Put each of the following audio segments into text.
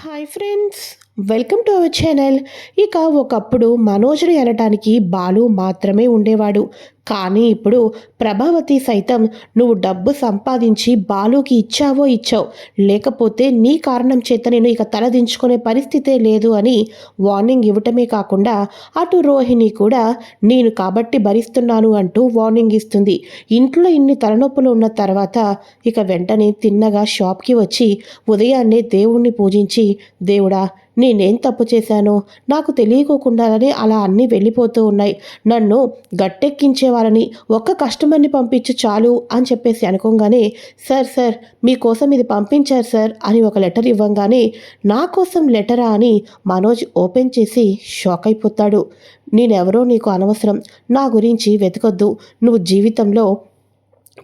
Hi friends welcome to our channel. ఇక ఒకప్పుడు మనోజుడు అనటానికి బాలు మాత్రమే ఉండేవాడు. కానీ ఇప్పుడు ప్రభావతి సైతం నువ్వు డబ్బు సంపాదించి బాలుకి ఇచ్చావో ఇచ్చావు. లేకపోతే నీ కారణం చేత నేను ఇక తలదించుకునే పరిస్థితే లేదు అని వార్నింగ్ ఇవ్వటమే కాకుండా అటు రోహిణి కూడా నేను కాబట్టి భరిస్తున్నాను అంటూ వార్నింగ్ ఇస్తుంది. ఇంట్లో ఇన్ని తలనొప్పులు ఉన్న తర్వాత ఇక వెంటనే తిన్నగా షాప్కి వచ్చి ఉదయాన్నే దేవుణ్ణి పూజించి దేవుడా నేనేం తప్పు చేశాను నాకు తెలియకోకుండానే అలా అన్నీ వెళ్ళిపోతూ ఉన్నాయి. నన్ను గట్టెక్కించేవారని ఒక్క కస్టమర్ని పంపించు చాలు అని చెప్పేసి అనుకోగానే సార్ సార్ మీకోసం ఇది పంపించారు సార్ అని ఒక లెటర్ ఇవ్వంగానే నా కోసం లెటరా అని మనోజ్ ఓపెన్ చేసి షాక్ అయిపోతాడు. నేనెవరో నీకు అనవసరం. నా గురించి వెతకొద్దు. నువ్వు జీవితంలో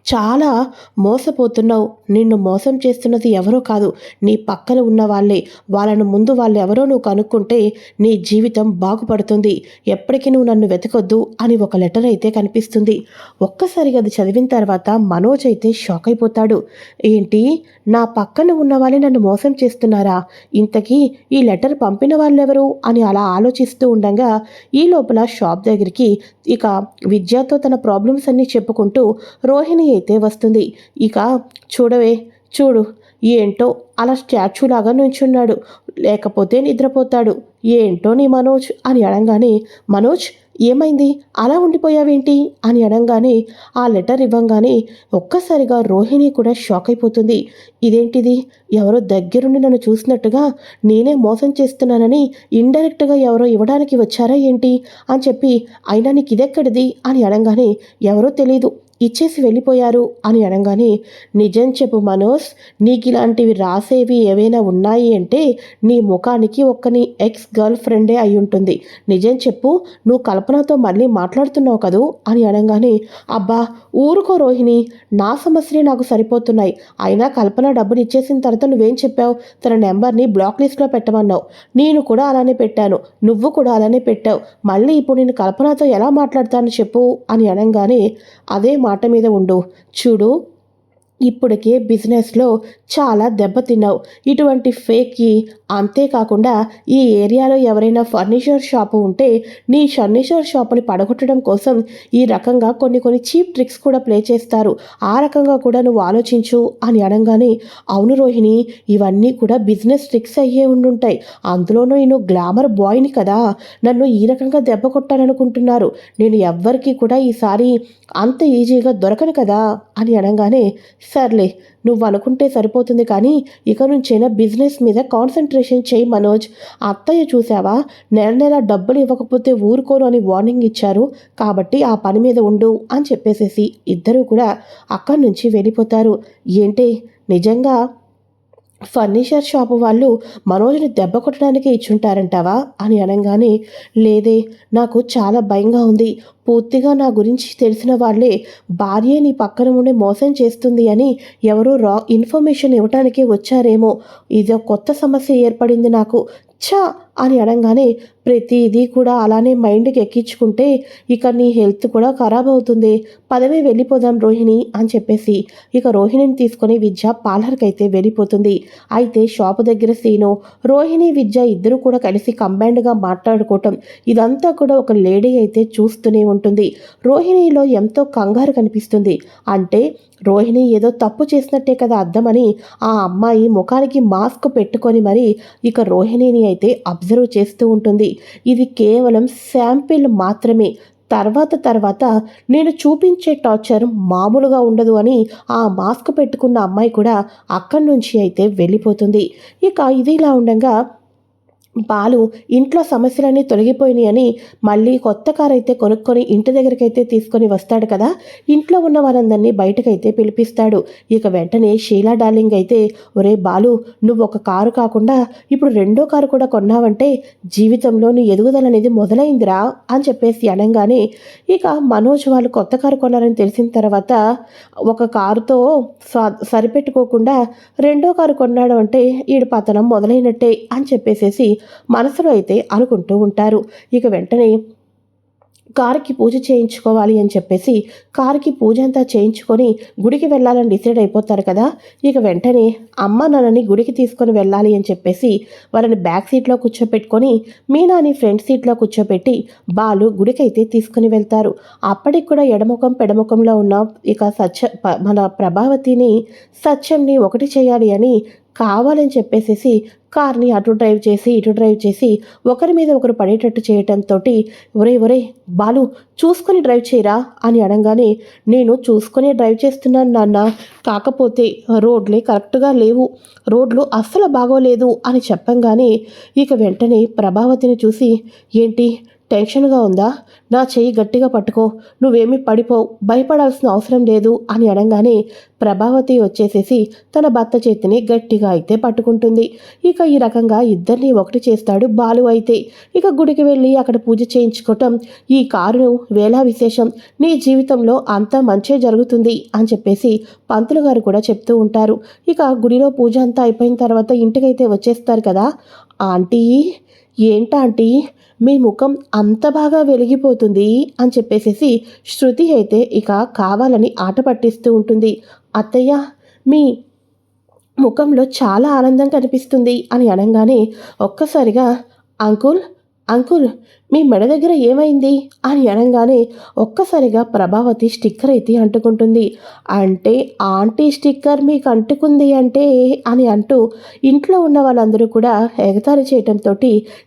చాలా మోసపోతున్నావు. నిన్ను మోసం చేస్తున్నది ఎవరో కాదు నీ పక్కన ఉన్న వాళ్ళే. వాళ్ళను ముందు వాళ్ళు ఎవరో నువ్వు కనుక్కుంటే నీ జీవితం బాగుపడుతుంది. ఎప్పటికీ నువ్వు నన్ను వెతకొద్దు అని ఒక లెటర్ అయితే కనిపిస్తుంది. ఒక్కసారిగా అది చదివిన తర్వాత మనోజ్ అయితే షాక్ అయిపోతాడు. ఏంటి? నా పక్కన ఉన్న వాళ్ళే నన్ను మోసం చేస్తున్నారా? ఇంతకీ ఈ లెటర్ పంపిన వాళ్ళు ఎవరు? అని అలా ఆలోచిస్తూ ఉండగా ఈ లోపల షాప్ దగ్గరికి ఇక విద్యతో తన ప్రాబ్లమ్స్ అన్నీ చెప్పుకుంటూ రోహిణి అయితే వస్తుంది. ఇక చూడవే చూడు ఏంటో అలా స్టాచ్యూలాగా నుంచున్నాడు. లేకపోతే నిద్రపోతాడు. ఏంటో నీ మనోజ్ అని అడగానే మనోజ్ ఏమైంది? అలా ఉండిపోయావేంటి? అని అనగానే ఆ లెటర్ ఇవ్వంగానే ఒక్కసారిగా రోహిణి కూడా షాక్ అయిపోతుంది. ఇదేంటిది? ఎవరో దగ్గరుండి నన్ను చూసినట్టుగా నేనే మోసం చేస్తున్నానని ఇండైరెక్ట్గా ఎవరో ఇవ్వడానికి వచ్చారా ఏంటి? అని చెప్పి అయినా నీకు ఇదెక్కడిది? అని అనగానే ఎవరో తెలియదు ఇచ్చేసి వెళ్ళిపోయారు అని అనగానే నిజం చెప్పు మనోజ్ నీకు ఇలాంటివి రాసేవి ఏవైనా ఉన్నాయి అంటే నీ ముఖానికి ఒక్క నీ ఎక్స్ గర్ల్ ఫ్రెండే అయి ఉంటుంది నిజం చెప్పు నువ్వు కల్పనతో మళ్ళీ మాట్లాడుతున్నావు కదూ? అని అనగానే అబ్బా ఊరుకో రోహిణి నా సమస్యలే నాకు సరిపోతున్నాయి. అయినా కల్పన డబ్బులు ఇచ్చేసిన తర్వాత నువ్వేం చెప్పావు? తన నెంబర్ని బ్లాక్ లిస్ట్లో పెట్టమన్నావు. నేను కూడా అలానే పెట్టాను. నువ్వు కూడా అలానే పెట్టావు. మళ్ళీ ఇప్పుడు నేను కల్పనతో ఎలా మాట్లాడతాను చెప్పు? అని అనగానే అదే మాట మీద ఉండు. చూడు ఇప్పటికే బిజినెస్లో చాలా దెబ్బతిన్నావు ఇటువంటి ఫేక్కి అంతేకాకుండా ఈ ఏరియాలో ఎవరైనా ఫర్నిచర్ షాపు ఉంటే నీ ఫర్నిచర్ షాపుని పడగొట్టడం కోసం ఈ రకంగా కొన్ని కొన్ని చీప్ ట్రిక్స్ కూడా ప్లే చేస్తారు. ఆ రకంగా కూడా నువ్వు ఆలోచించు అని అనగానే అవును రోహిణి ఇవన్నీ కూడా బిజినెస్ ట్రిక్స్ అయ్యే ఉండుంటాయి. అందులోనూ నేను గ్లామర్ బాయ్ని కదా. నన్ను ఈ రకంగా దెబ్బ కొట్టాలనుకుంటున్నారు. నేను ఎవ్వరికీ కూడా ఈసారి అంత ఈజీగా దొరకను కదా అని అనగానే సర్లే నువ్వు అనుకుంటే సరిపోతుంది కానీ ఇక నుంచైనా బిజినెస్ మీద కాన్సన్ట్రేషన్ చేయి మనోజ్. అత్తయ్య చూసావా నెల నెల డబ్బులు ఇవ్వకపోతే ఊరుకోను అని వార్నింగ్ ఇచ్చారు. కాబట్టి ఆ పని మీద ఉండు అని చెప్పేసేసి ఇద్దరూ కూడా అక్కడి నుంచి వెళ్ళిపోతారు. ఏంటి? నిజంగా ఫర్నిచర్ షాపు వాళ్ళు మనోజ్ని దెబ్బ కొట్టడానికి ఇచ్చుంటారంటావా? అని అనగానే లేదే నాకు చాలా భయంగా ఉంది. పూర్తిగా నా గురించి తెలిసిన వాళ్ళే భార్య నీ పక్కన ఉండి మోసం చేస్తుంది అని ఎవరో రా ఇన్ఫర్మేషన్ ఇవ్వటానికి వచ్చారేమో. ఇది కొత్త సమస్య ఏర్పడింది నాకు. ఛా! అని అనగానే ప్రతిదీ కూడా అలానే మైండ్కి ఎక్కించుకుంటే ఇక నీ హెల్త్ కూడా ఖరాబ్ అవుతుంది. పదవే వెళ్ళిపోదాం రోహిణి అని చెప్పేసి ఇక రోహిణిని తీసుకొని విద్య పార్లర్కి అయితే వెళ్ళిపోతుంది. అయితే షాపు దగ్గర సీను రోహిణి విద్య ఇద్దరు కూడా కలిసి కంబైన్డ్గా మాట్లాడుకోవటం ఇదంతా కూడా ఒక లేడీ అయితే చూస్తూనే ఉంటుంది. రోహిణిలో ఎంతో కంగారు కనిపిస్తుంది. అంటే రోహిణి ఏదో తప్పు చేసినట్టే కదా అర్థమని ఆ అమ్మాయి ముఖానికి మాస్క్ పెట్టుకొని మరి ఇక రోహిణిని అయితే అబ్జర్వ్ చేస్తూ ఉంటుంది. ఇది కేవలం శాంపిల్ మాత్రమే. తర్వాత తర్వాత నేను చూపించే టార్చర్ మామూలుగా ఉండదు అని ఆ మాస్క్ పెట్టుకున్న అమ్మాయి కూడా అక్కడి నుంచి అయితే వెళ్ళిపోతుంది. ఇక ఇది ఇలా ఉండగా బాలు ఇంట్లో సమస్యలన్నీ తొలగిపోయినాయని అని మళ్ళీ కొత్త కారు అయితే కొనుక్కొని ఇంటి దగ్గరికైతే తీసుకొని వస్తాడు కదా. ఇంట్లో ఉన్న వారందరినీ బయటకైతే పిలిపిస్తాడు. ఇక వెంటనే షీలా డార్లింగ్ అయితే ఒరే బాలు నువ్వు ఒక కారు కాకుండా ఇప్పుడు రెండో కారు కూడా కొన్నావంటే జీవితంలో నీ ఎదుగుదల అనేది మొదలైందిరా అని చెప్పేసి అనగానే ఇక మనోజ్ వాళ్ళు కొత్త కారు కొన్నారని తెలిసిన తర్వాత ఒక కారుతో సరిపెట్టుకోకుండా రెండో కారు కొన్నాడు అంటే ఈడు పతనం మొదలైనట్టే అని చెప్పేసేసి మనసులో అయితే అనుకుంటూ ఉంటారు. ఇక వెంటనే కారుకి పూజ చేయించుకోవాలి అని చెప్పేసి కారుకి పూజ అంతా చేయించుకొని గుడికి వెళ్ళాలని డిసైడ్ అయిపోతారు కదా. ఇక వెంటనే అమ్మ నాన్నని గుడికి తీసుకొని వెళ్ళాలి అని చెప్పేసి వాళ్ళని బ్యాక్ సీట్లో కూర్చోపెట్టుకొని మీనాని ఫ్రంట్ సీట్లో కూర్చోపెట్టి బాలు గుడికైతే తీసుకుని వెళ్తారు. అప్పటికి కూడా ఎడముఖం పెడముఖంలో ఉన్న ఇక సత్య మన ప్రభావతిని సత్యంని ఒకటి చేయాలి అని కావాలని చెప్పేసేసి కార్ని అటు డ్రైవ్ చేసి ఇటు డ్రైవ్ చేసి ఒకరి మీద ఒకరు పడేటట్టు చేయటంతో ఒరే ఒరే బాలు చూసుకొని డ్రైవ్ చేయరా? అని అనగానే నేను చూసుకొని డ్రైవ్ చేస్తున్నాను నాన్న. కాకపోతే రోడ్లే కరెక్ట్గా లేవు. రోడ్లు అస్సలు బాగోలేదు అని చెప్పంగానే ఇక వెంటనే ప్రభావతిని చూసి ఏంటి? టెన్షన్గా ఉందా? నా చెయ్యి గట్టిగా పట్టుకో. నువ్వేమీ పడిపోవు భయపడాల్సిన అవసరం లేదు అని అనగానే ప్రభావతి వచ్చేసేసి తన భర్త చేతిని గట్టిగా అయితే పట్టుకుంటుంది. ఇక ఈ రకంగా ఇద్దరిని ఒకటి చేస్తాడు బాలు అయితే. ఇక గుడికి వెళ్ళి అక్కడ పూజ చేయించుకోవటం ఈ కారును వేలా విశేషం నీ జీవితంలో అంతా మంచే జరుగుతుంది అని చెప్పేసి పంతులు గారు కూడా చెప్తూ ఉంటారు. ఇక గుడిలో పూజ అంతా అయిపోయిన తర్వాత ఇంటికైతే వచ్చేస్తారు కదా. ఆంటీ ఏంటాంటీ మీ ముఖం అంత బాగా వెలిగిపోతుంది అని చెప్పేసేసి శృతి అయితే ఇక కావాలని ఆట పట్టిస్తూ ఉంటుంది. అత్తయ్య మీ ముఖంలో చాలా ఆనందం కనిపిస్తుంది అని అనగానే ఒక్కసారిగా అంకుల్ అంకుల్ మీ మెడ దగ్గర ఏమైంది? అని అనగానే ఒక్కసారిగా ప్రభావతి స్టిక్కర్ అయితే అంటుకుంటుంది. అంటే ఆంటీ స్టిక్కర్ మీకు అంటుకుంది అంటే అని అంటూ ఇంట్లో ఉన్న వాళ్ళందరూ కూడా ఎగతాళి చేయటంతో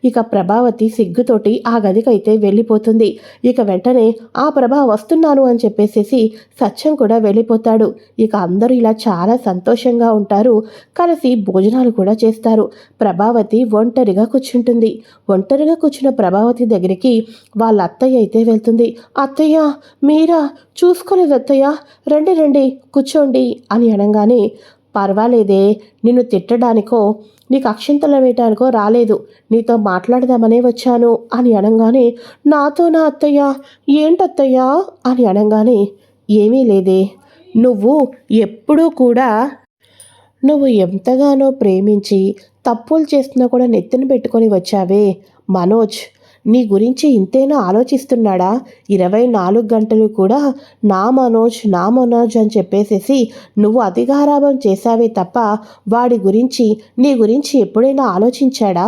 ఇక ప్రభావతి సిగ్గుతోటి ఆ గదికైతే వెళ్ళిపోతుంది. ఇక వెంటనే ఆ ప్రభా వస్తున్నాను అని చెప్పేసేసి సత్యం కూడా వెళ్ళిపోతాడు. ఇక అందరూ ఇలా చాలా సంతోషంగా ఉంటారు. కలిసి భోజనాలు కూడా చేస్తారు. ప్రభావతి ఒంటరిగా కూర్చుంటుంది. ఒంటరిగా కూర్చున్న ప్రభావతి దగ్గరికి వాళ్ళ అత్తయ్య అయితే వెళ్తుంది. అత్తయ్య మీరా? చూసుకోలేదు అత్తయ్య. రండి రండి కూర్చోండి అని అనగానే పర్వాలేదే నిన్ను తిట్టడానికో నీకు అక్షింతలు వేయటానికో రాలేదు. నీతో మాట్లాడదామనే వచ్చాను అని అనగానే నాతో నా అత్తయ్య. ఏంటత్తయ్య? అని అనగానే ఏమీ లేదే. నువ్వు ఎప్పుడూ కూడా నువ్వు ఎంతగానో ప్రేమించి తప్పులు చేస్తున్నా కూడా నెత్తిన పెట్టుకొని వచ్చావే. మనోజ్ నీ గురించి ఇంతేనా ఆలోచిస్తున్నాడా? ఇరవై నాలుగు గంటలు కూడా నా మనోజ్ నా మనోజ్ అని చెప్పేసేసి నువ్వు అధికారాభం చేశావే తప్ప వాడి గురించి నీ గురించి ఎప్పుడైనా ఆలోచించాడా?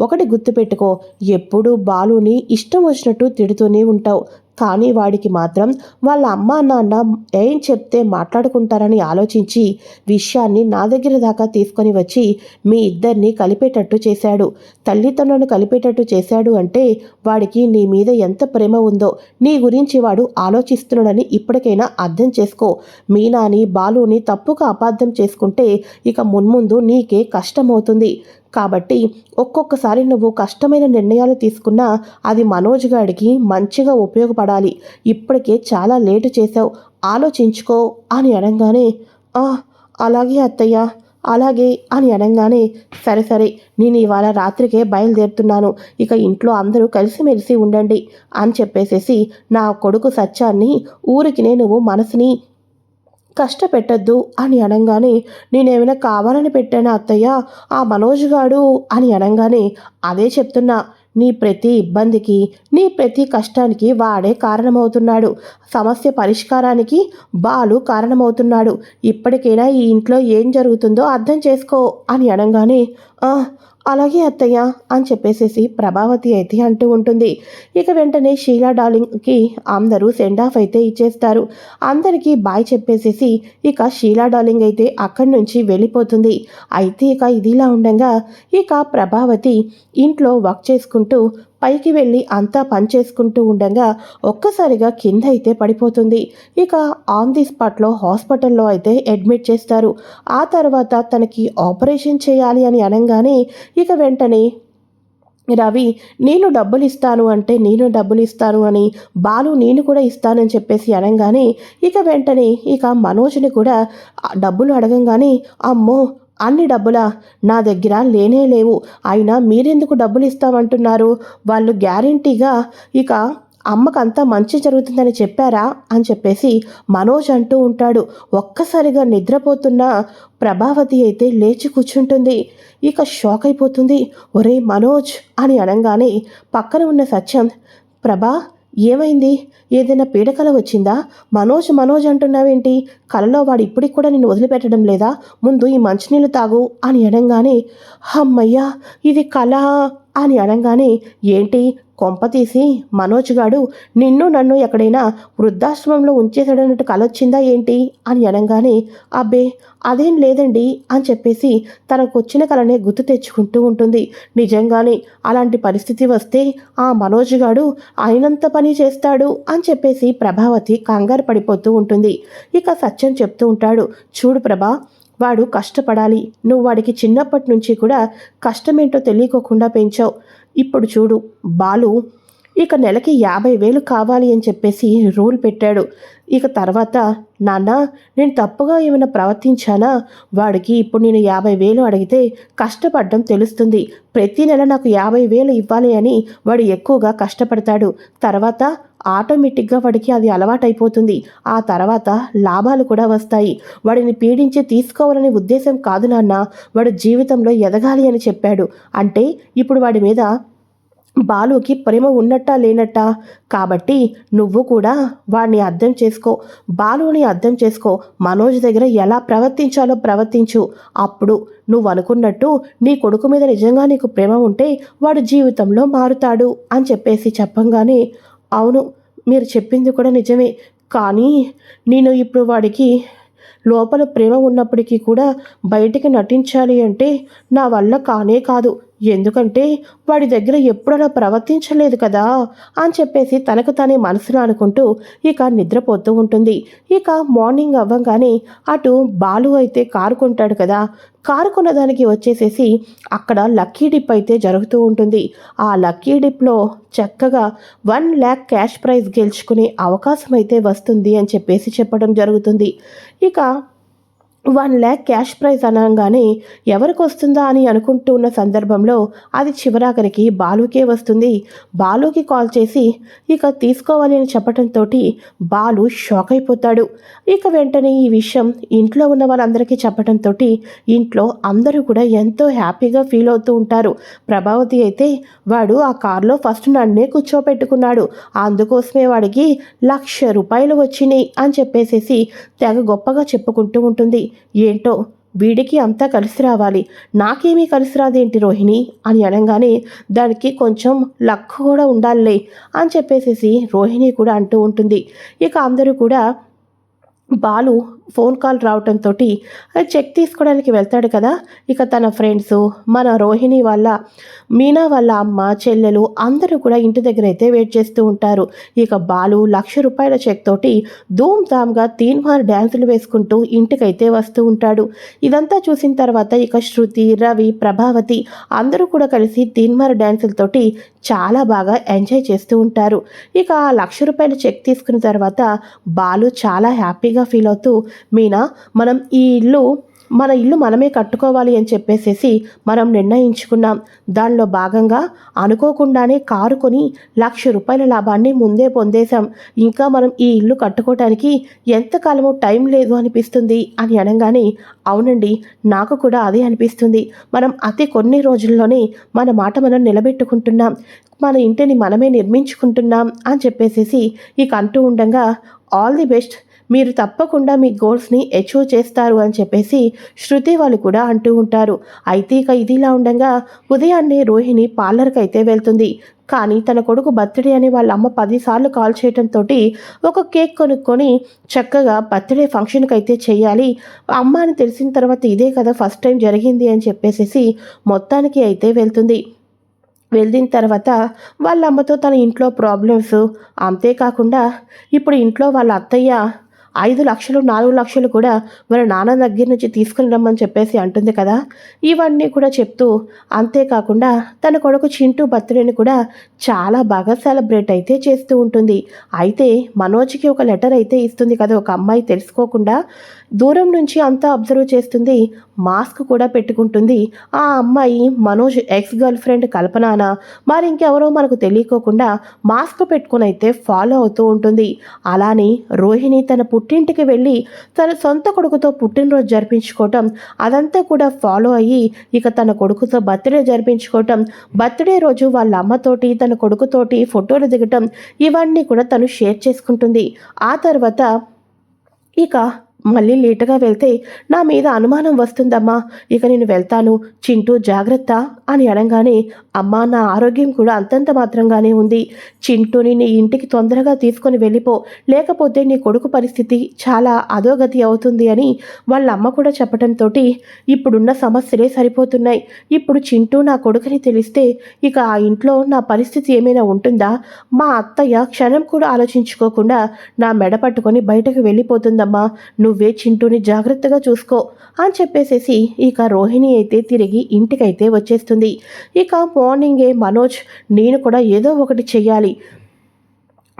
ఒకటి గుర్తుపెట్టుకో ఎప్పుడూ బాలుని ఇష్టం వచ్చినట్టు తిడుతూనే ఉంటావు. కానీ వాడికి మాత్రం వాళ్ళ అమ్మ నాన్న ఏం చెప్తే మాట్లాడుకుంటారని ఆలోచించి విషయాన్ని నా దగ్గర దాకా తీసుకొని వచ్చి మీ ఇద్దరిని కలిపేటట్టు చేశాడు. తల్లిదండ్రులను కలిపేటట్టు చేశాడు అంటే వాడికి నీ మీద ఎంత ప్రేమ ఉందో నీ గురించి వాడు ఆలోచిస్తున్నాడని ఇప్పటికైనా అర్థం చేసుకో. మీనాని బాలుని తప్పుగా అపార్థం చేసుకుంటే ఇక మున్ముందు నీకే కష్టమవుతుంది. కాబట్టి ఒక్కొక్కసారి నువ్వు కష్టమైన నిర్ణయాలు తీసుకున్నా అది మనోజ్ గాడికి మంచిగా ఉపయోగపడాలి. ఇప్పటికే చాలా లేటు చేసావు ఆలోచించుకో అని అనగానే "ఆ, అలాగే అత్తయ్య అలాగే అని అనగానే సరే సరే నేను ఇవాళ రాత్రికే బయలుదేరుతున్నాను. ఇక ఇంట్లో అందరూ కలిసిమెలిసి ఉండండి అని చెప్పేసేసి నా కొడుకు సత్యాన్ని ఊరికి నేను మనసుని కష్టపెట్టద్దు అని అనగానే నేనేమైనా కావాలని పెట్టానా అత్తయ్య? ఆ మనోజ్ గాడు అని అనగానే అదే చెప్తున్నా. నీ ప్రతి ఇబ్బందికి నీ ప్రతి కష్టానికి వాడే కారణమవుతున్నాడు. సమస్య పరిష్కారానికి బాలు కారణమవుతున్నాడు. ఇప్పటికైనా ఈ ఇంట్లో ఏం జరుగుతుందో అర్థం చేసుకో అని అనగానే అలాగే అత్తయ్య అని చెప్పేసేసి ప్రభావతి అయితే అంటూ ఉంటుంది. ఇక వెంటనే షీలా డార్లింగ్కి అందరూ సెండ్ ఆఫ్ అయితే ఇచ్చేస్తారు. అందరికీ బాయ్ చెప్పేసేసి ఇక షీలా డార్లింగ్ అయితే అక్కడి నుంచి వెళ్ళిపోతుంది. అయితే ఇక ఇదిలా ఉండగా ఇక ప్రభావతి ఇంట్లో వర్క్ చేసుకుంటూ పైకి వెళ్ళి అంతా పని చేసుకుంటూ ఉండగా ఒక్కసారిగా కింద అయితే పడిపోతుంది. ఇక ఆన్ ది స్పాట్లో హాస్పిటల్లో అయితే అడ్మిట్ చేస్తారు. ఆ తర్వాత తనకి ఆపరేషన్ చేయాలి అని అనగానే ఇక వెంటనే రవి నేను డబ్బులు ఇస్తాను అంటే నేను డబ్బులు ఇస్తాను అని బాలు నేను కూడా ఇస్తానని చెప్పేసి అనగానే ఇక వెంటనే ఇక మనోజ్ని కూడా డబ్బులు అడగంగానే అమ్మో అన్ని డబ్బులా నా దగ్గర లేనే లేవు. అయినా మీరెందుకు డబ్బులు ఇస్తామంటున్నారు వాళ్ళు గ్యారంటీగా ఇక అమ్మకంతా మంచి జరుగుతుందని చెప్పారా? అని చెప్పేసి మనోజ్ అంటూ ఉంటాడు. ఒక్కసారిగా నిద్రపోతున్న ప్రభావతి అయితే లేచి కూర్చుంటుంది. ఇక షాక్ అయిపోతుంది. ఒరే మనోజ్ అని అనగానే పక్కన ఉన్న సత్యం ప్రభా ఏమైంది? ఏదైనా పీడకల వచ్చిందా? మనోజ్ మనోజ్ అంటున్నావేంటి? కలలో వాడు ఇప్పటికి కూడా నిన్ను వదిలిపెట్టడం లేదా? ముందు ఈ మంచినీళ్ళు తాగు అని అనగానే అమ్మయ్యా ఇది కళ. అని అనగానే ఏంటి? కొంప తీసి మనోజ్ గాడు నిన్ను నన్ను ఎక్కడైనా వృద్ధాశ్రమంలో ఉంచేసాడన్నట్టు కలొచ్చిందా ఏంటి? అని అనగానే అబ్బే అదేం లేదండి అని చెప్పేసి తనకు వచ్చిన కలనే గుర్తు తెచ్చుకుంటూ ఉంటుంది. నిజంగానే అలాంటి పరిస్థితి వస్తే ఆ మనోజ్గాడు అయినంత పని చేస్తాడు అని చెప్పేసి ప్రభావతి కంగారు పడిపోతూ ఉంటుంది. ఇక సత్యం చెప్తూ ఉంటాడు చూడు ప్రభా వాడు కష్టపడాలి. నువ్వు వాడికి చిన్నప్పటి నుంచి కూడా కష్టమేంటో తెలియకోకుండా పెంచావు. ఇప్పుడు చూడు బాలు ఇక నెలకి యాభై వేలు కావాలి అని చెప్పేసి రూల్ పెట్టాడు. ఇక తర్వాత నాన్న నేను తప్పుగా ఏమైనా ప్రవర్తించానా? వాడికి ఇప్పుడు నేను యాభై వేలు అడిగితే కష్టపడడం తెలుస్తుంది. ప్రతి నెల నాకు యాభై వేలు ఇవ్వాలి అని వాడు ఎక్కువగా కష్టపడతాడు. తర్వాత ఆటోమేటిక్గా వాడికి అది అలవాటైపోతుంది. ఆ తర్వాత లాభాలు కూడా వస్తాయి. వాడిని పీడించి తీసుకోవాలనే ఉద్దేశం కాదు నాన్న. వాడు జీవితంలో ఎదగాలి అని చెప్పాడు. అంటే ఇప్పుడు వాడి మీద బాలుకి ప్రేమ ఉన్నట్టా లేనట్టా? కాబట్టి నువ్వు కూడా వాడిని అర్థం చేసుకో. బాలుని అర్థం చేసుకో. మనోజ్ దగ్గర ఎలా ప్రవర్తించాలో ప్రవర్తించు. అప్పుడు నువ్వు అనుకున్నట్టు నీ కొడుకు మీద నిజంగా నీకు ప్రేమ ఉంటే వాడు జీవితంలో మారుతాడు అని చెప్పేసి చెప్పంగానే అవును మీరు చెప్పింది కూడా నిజమే. కానీ నేను ఇప్పుడు వాడికి లోపల ప్రేమ ఉన్నప్పటికీ కూడా బయటికి నటించాలి అంటే నా వల్ల కానే కాదు. ఎందుకంటే వాడి దగ్గర ఎప్పుడు అలా ప్రవర్తించలేదు కదా అని చెప్పేసి తనకు తానే మనసులో అనుకుంటూ ఇక నిద్రపోతూ ఉంటుంది. ఇక మార్నింగ్ అవ్వగానే అటు బాలు అయితే కారు కొంటాడు కదా. కారు కొన్నదానికి వచ్చేసేసి అక్కడ లక్కీ డిప్ అయితే జరుగుతూ ఉంటుంది. ఆ లక్కీ డిప్లో చక్కగా వన్ ల్యాక్ క్యాష్ ప్రైజ్ గెలుచుకునే అవకాశం అయితే వస్తుంది అని చెప్పేసి చెప్పడం జరుగుతుంది. ఇక వన్ ల్యాక్ క్యాష్ ప్రైజ్ అనగానే ఎవరికి వస్తుందా అని అనుకుంటూ ఉన్న సందర్భంలో అది చివరాఖరికి బాలుకే వస్తుంది. బాలుకి కాల్ చేసి ఇక తీసుకోవాలి అని చెప్పడంతో బాలు షాక్ అయిపోతాడు. ఇక వెంటనే ఈ విషయం ఇంట్లో ఉన్న వాళ్ళందరికీ చెప్పడంతో ఇంట్లో అందరూ కూడా ఎంతో హ్యాపీగా ఫీల్ అవుతూ ఉంటారు. ప్రభావతి అయితే వాడు ఆ కారులో ఫస్ట్ నన్నే కూర్చోపెట్టుకున్నాడు. అందుకోసమే వాడికి లక్ష రూపాయలు వచ్చినాయి అని చెప్పేసేసి తెగ గొప్పగా చెప్పుకుంటూ ఉంటుంది. ఏంటో వీడికి అంతా కలిసి రావాలి. నాకేమీ కలిసి రాదేంటి రోహిణి? అని అనగానే దానికి కొంచెం లక్ కూడా ఉండాలిలే అని చెప్పేసేసి రోహిణి కూడా అంటూ ఉంటుంది. ఇక అందరూ కూడా బాలు ఫోన్ కాల్ రావటంతో చెక్ తీసుకోవడానికి వెళ్తాడు కదా ఇక తన ఫ్రెండ్స్ మన రోహిణి వాళ్ళ మీనా వాళ్ళ అమ్మ చెల్లెలు అందరూ కూడా ఇంటి దగ్గర అయితే వెయిట్ చేస్తూ ఉంటారు. ఇక బాలు లక్ష రూపాయల చెక్ తోటి ధూమ్ ధామ్గా తీన్మార్ డ్యాన్సులు వేసుకుంటూ ఇంటికైతే వస్తూ ఉంటాడు. ఇదంతా చూసిన తర్వాత ఇక శృతి రవి ప్రభావతి అందరూ కూడా కలిసి తీన్మార్ డ్యాన్సులతోటి చాలా బాగా ఎంజాయ్ చేస్తూ ఉంటారు. ఇక ఆ లక్ష రూపాయల చెక్ తీసుకున్న తర్వాత బాలు చాలా హ్యాపీగా ఫీల్ అవుతూ మీనా మనం ఈ ఇల్లు మన ఇల్లు మనమే కట్టుకోవాలి అని చెప్పేసేసి మనం నిర్ణయించుకున్నాం. దానిలో భాగంగా అనుకోకుండానే కారు కొని లక్ష రూపాయల లాభాన్ని ముందే పొందేశాం. ఇంకా మనం ఈ ఇల్లు కట్టుకోవటానికి ఎంతకాలము టైం లేదు అనిపిస్తుంది అని అనగానే అవునండి నాకు కూడా అదే అనిపిస్తుంది. మనం అతి కొన్ని రోజుల్లోనే మన మాట మనం నిలబెట్టుకుంటున్నాం. మన ఇంటిని మనమే నిర్మించుకుంటున్నాం అని చెప్పేసేసి ఇక అంటూ ఉండగా ఆల్ ది బెస్ట్. మీరు తప్పకుండా మీ గోల్స్ని అచీవ్ చేస్తారు అని చెప్పేసి శృతి వాళ్ళు కూడా అంటూ ఉంటారు. అయితే ఇక ఇదిలా ఉండగా ఉదయాన్నే రోహిణి పార్లర్కి అయితే వెళ్తుంది. కానీ తన కొడుకు బర్త్డే అని వాళ్ళ అమ్మ పదిసార్లు కాల్ చేయడంతో ఒక కేక్ కొనుక్కొని చక్కగా బర్త్డే ఫంక్షన్కి అయితే చేయాలి. అమ్మ అని తెలిసిన తర్వాత ఇదే కదా ఫస్ట్ టైం జరిగింది అని చెప్పేసి మొత్తానికి అయితే వెళ్తుంది. వెళ్ళిన తర్వాత వాళ్ళ అమ్మతో తన ఇంట్లో ప్రాబ్లమ్స్ అంతేకాకుండా ఇప్పుడు ఇంట్లో వాళ్ళ అత్తయ్య ఐదు లక్షలు నాలుగు లక్షలు కూడా మన నాన్న దగ్గర నుంచి తీసుకుని రమ్మని చెప్పేసి అంటుంది కదా. ఇవన్నీ కూడా చెప్తూ అంతేకాకుండా తన కొడుకు చింటూ బర్త్డేని కూడా చాలా బాగా సెలబ్రేట్ అయితే చేస్తూ ఉంటుంది. అయితే మనోజ్కి ఒక లెటర్ అయితే ఇస్తుంది కదా ఒక అమ్మాయి తెలుసుకోకుండా దూరం నుంచి అంతా అబ్జర్వ్ చేస్తుంది మాస్క్ కూడా పెట్టుకుంటుంది. ఆ అమ్మాయి మనోజ్ ఎక్స్ గర్ల్ ఫ్రెండ్ కల్పనానా? మరి ఇంకెవరో మనకు తెలియకోకుండా మాస్క్ పెట్టుకుని అయితే ఫాలో అవుతూ ఉంటుంది. అలానే రోహిణి తన పుట్టి పుట్టింటికి వెళ్ళి తన సొంత కొడుకుతో పుట్టినరోజు జరిపించుకోవటం అదంతా కూడా ఫాలో అయ్యి ఇక తన కొడుకుతో బర్త్డే జరిపించుకోవటం బర్త్డే రోజు వాళ్ళ అమ్మతోటి తన కొడుకుతోటి ఫోటోలు దిగటం ఇవన్నీ కూడా తను షేర్ చేసుకుంటుంది. ఆ తర్వాత ఇక మళ్ళీ లేటుగా వెళ్తే నా మీద అనుమానం వస్తుందమ్మా. ఇక నేను వెళ్తాను. చింటూ జాగ్రత్త అని అనగానే అమ్మా నా ఆరోగ్యం కూడా అంతంత మాత్రంగానే ఉంది. చింటూని నీ ఇంటికి తొందరగా తీసుకొని వెళ్ళిపో. లేకపోతే నీ కొడుకు పరిస్థితి చాలా అధోగతి అవుతుంది అని వాళ్ళ అమ్మ కూడా చెప్పడంతో ఇప్పుడున్న సమస్యలే సరిపోతున్నాయి. ఇప్పుడు చింటూ నా కొడుకుని తెలిస్తే ఇక ఆ ఇంట్లో నా పరిస్థితి ఏమైనా ఉంటుందా? మా అత్తయ్య క్షణం కూడా ఆలోచించుకోకుండా నా మెడ పట్టుకొని బయటకు వెళ్ళిపోతుందమ్మా. నువ్వు చింటూని జాగ్రత్తగా చూసుకో అని చెప్పేసేసి ఇక రోహిణి అయితే తిరిగి ఇంటికైతే వచ్చేస్తుంది. ఇక మార్నింగే మనోజ్ నేను కూడా ఏదో ఒకటి చెయ్యాలి.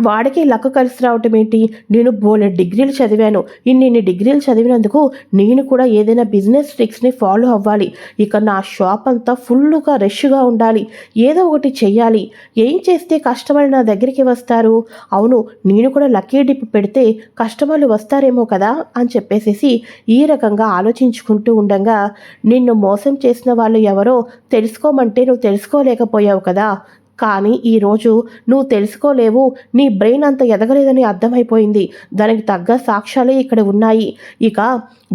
వాడికి లక్క కలిసి రావటం ఏంటి? నేను బోలే డిగ్రీలు చదివాను. ఇన్ని డిగ్రీలు చదివినందుకు నేను కూడా ఏదైనా బిజినెస్ ట్రిక్స్ని ఫాలో అవ్వాలి. ఇక నా షాప్ అంతా ఫుల్గా రష్గా ఉండాలి. ఏదో ఒకటి చెయ్యాలి. ఏం చేస్తే కస్టమర్లు నా దగ్గరికి వస్తారు? అవును నేను కూడా లక్కీ డిప్ పెడితే కస్టమర్లు వస్తారేమో కదా అని చెప్పేసేసి ఈ రకంగా ఆలోచించుకుంటూ ఉండగా నిన్ను మోసం చేసిన వాళ్ళు ఎవరో తెలుసుకోమంటే నువ్వు తెలుసుకోలేకపోయావు కదా. కానీ ఈరోజు నువ్వు తెలుసుకోలేవు. నీ బ్రెయిన్ అంత ఎదగలేదని అర్థమైపోయింది. దానికి తగ్గ సాక్ష్యాలే ఇక్కడ ఉన్నాయి. ఇక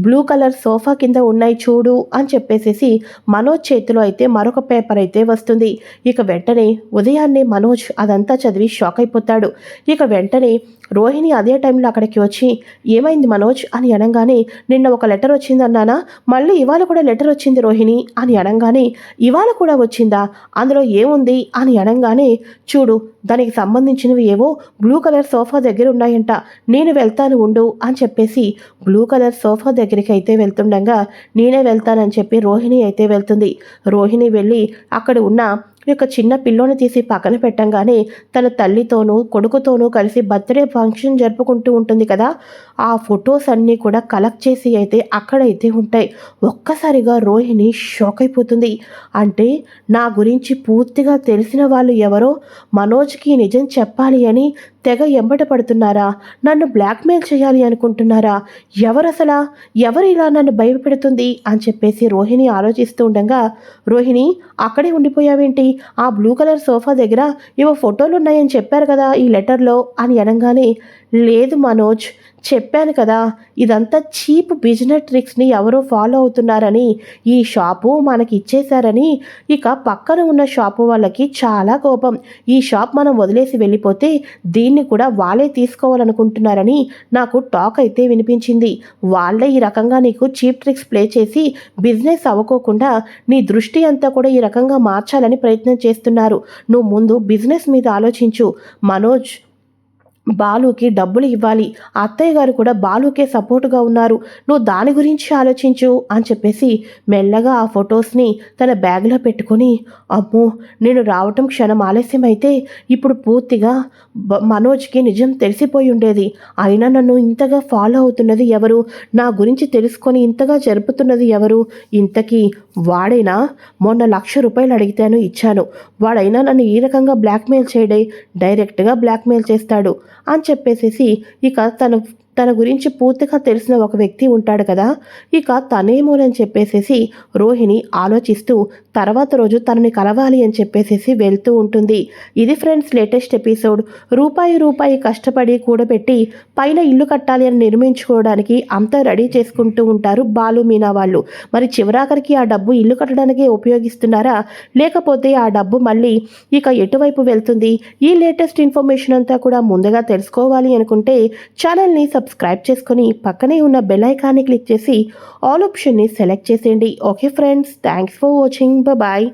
బ్లూ కలర్ సోఫా కింద ఉన్నాయి చూడు అని చెప్పేసేసి మనోజ్ చేతిలో అయితే మరొక పేపర్ అయితే వస్తుంది. ఇక వెంటనే ఉదయాన్నే మనోజ్ అదంతా చదివి షాక్ అయిపోతాడు. ఇక వెంటనే రోహిణి అదే టైంలో అక్కడికి వచ్చి ఏమైంది మనోజ్? అని అనగానే నిన్న ఒక లెటర్ వచ్చిందన్నానా మళ్ళీ ఇవాళ కూడా లెటర్ వచ్చింది రోహిణి అని అనగానే ఇవాళ కూడా వచ్చిందా? అందులో ఏముంది? అని అనగానే చూడు దానికి సంబంధించినవి ఏవో బ్లూ కలర్ సోఫా దగ్గర ఉన్నాయంట. నేను వెళ్తాను ఉండు అని చెప్పేసి బ్లూ కలర్ సోఫా దగ్గరికి అయితే వెళ్తుండగా నేనే వెళ్తానని చెప్పి రోహిణి అయితే వెళ్తుంది. రోహిణి వెళ్ళి అక్కడ ఉన్న యొక్క చిన్న పిల్లోని తీసి పక్కన పెట్టంగానే తన తల్లితోనూ కొడుకుతోనూ కలిసి బర్త్డే ఫంక్షన్ జరుపుకుంటూ ఉంటుంది కదా. ఆ ఫొటోస్ అన్నీ కూడా కలెక్ట్ చేసి అయితే అక్కడైతే ఉంటాయి. ఒక్కసారిగా రోహిణి షాక్ అయిపోతుంది. అంటే నా గురించి పూర్తిగా తెలిసిన వాళ్ళు ఎవరో? మనోజ్కి నిజం చెప్పాలి అని తెగ ఎంబట పడుతున్నారా? నన్ను బ్లాక్మెయిల్ చేయాలి అనుకుంటున్నారా? ఎవరు అసలా ఎవరు ఇలా నన్ను భయపెడుతుంది? అని చెప్పేసి రోహిణి ఆలోచిస్తూ ఉండగా రోహిణి అక్కడే ఉండిపోయావేంటి? ఆ బ్లూ కలర్ సోఫా దగ్గర ఇవో ఫోటోలు ఉన్నాయని చెప్పారు కదా ఈ లెటర్లో అని అనగానే లేదు మనోజ్ చెప్పాను కదా ఇదంతా చీప్ బిజినెస్ ట్రిక్స్ని ఎవరో ఫాలో అవుతున్నారని ఈ షాపు మనకి ఇచ్చేశారని. ఇక పక్కన ఉన్న షాపు వాళ్ళకి చాలా కోపం. ఈ షాప్ మనం వదిలేసి వెళ్ళిపోతే దీన్ని కూడా వాళ్ళే తీసుకోవాలనుకుంటున్నారని నాకు టాక్ అయితే వినిపించింది. వాళ్ళే ఈ రకంగా నీకు చీప్ ట్రిక్స్ ప్లే చేసి బిజినెస్ అవ్వకోకుండా నీ దృష్టి అంతా కూడా ఈ రకంగా మార్చాలని ప్రయత్నం చేస్తున్నారు. నువ్వు ముందు బిజినెస్ మీద ఆలోచించు. మనోజ్ బాలుకి డబ్బులు ఇవ్వాలి. అత్తయ్య గారు కూడా బాలుకే సపోర్టుగా ఉన్నారు. నువ్వు దాని గురించి ఆలోచించు అని చెప్పేసి మెల్లగా ఆ ఫొటోస్ని తన బ్యాగ్లో పెట్టుకొని అమ్మో నేను రావటం క్షణం ఆలస్యం అయితే ఇప్పుడు పూర్తిగా మనోజ్కి నిజం తెలిసిపోయి ఉండేది. అయినా నన్ను ఇంతగా ఫాలో అవుతున్నది ఎవరు? నా గురించి తెలుసుకొని ఇంతగా జరుపుతున్నది ఎవరు? ఇంతకీ వాడైనా మొన్న లక్ష రూపాయలు అడిగితేను ఇచ్చాను. వాడైనా నన్ను ఈ రకంగా బ్లాక్మెయిల్ చేయడే డైరెక్ట్గా బ్లాక్మెయిల్ చేస్తాడు అని చెప్పేసేసి ఇక తను తన గురించి పూర్తిగా తెలిసిన ఒక వ్యక్తి ఉంటాడు కదా ఇక తనేమోనని చెప్పేసేసి రోహిణి ఆలోచిస్తూ తర్వాత రోజు తనని కలవాలి అని చెప్పేసేసి వెళ్తూ ఉంటుంది. ఇది ఫ్రెండ్స్ లేటెస్ట్ ఎపిసోడ్. రూపాయి రూపాయి కష్టపడి కూడబెట్టి పైన ఇల్లు కట్టాలి అని నిర్మించుకోవడానికి అంతా రెడీ చేసుకుంటూ ఉంటారు బాలు మీనా వాళ్ళు. మరి చివరాఖరికి ఆ డబ్బు ఇల్లు కట్టడానికే ఉపయోగిస్తున్నారా? లేకపోతే ఆ డబ్బు మళ్ళీ ఇక ఎటువైపు వెళ్తుంది? ఈ లేటెస్ట్ ఇన్ఫర్మేషన్ అంతా కూడా ముందుగా తెలుసుకోవాలి అనుకుంటే ఛానల్ని సబ్స్క్రైబ్ చేసుకొని పక్కనే ఉన్న బెల్ ఐకాన్ని క్లిక్ చేసి ఆల్ ఆప్షన్ని సెలెక్ట్ చేసేయండి. Okay friends thanks for watching bye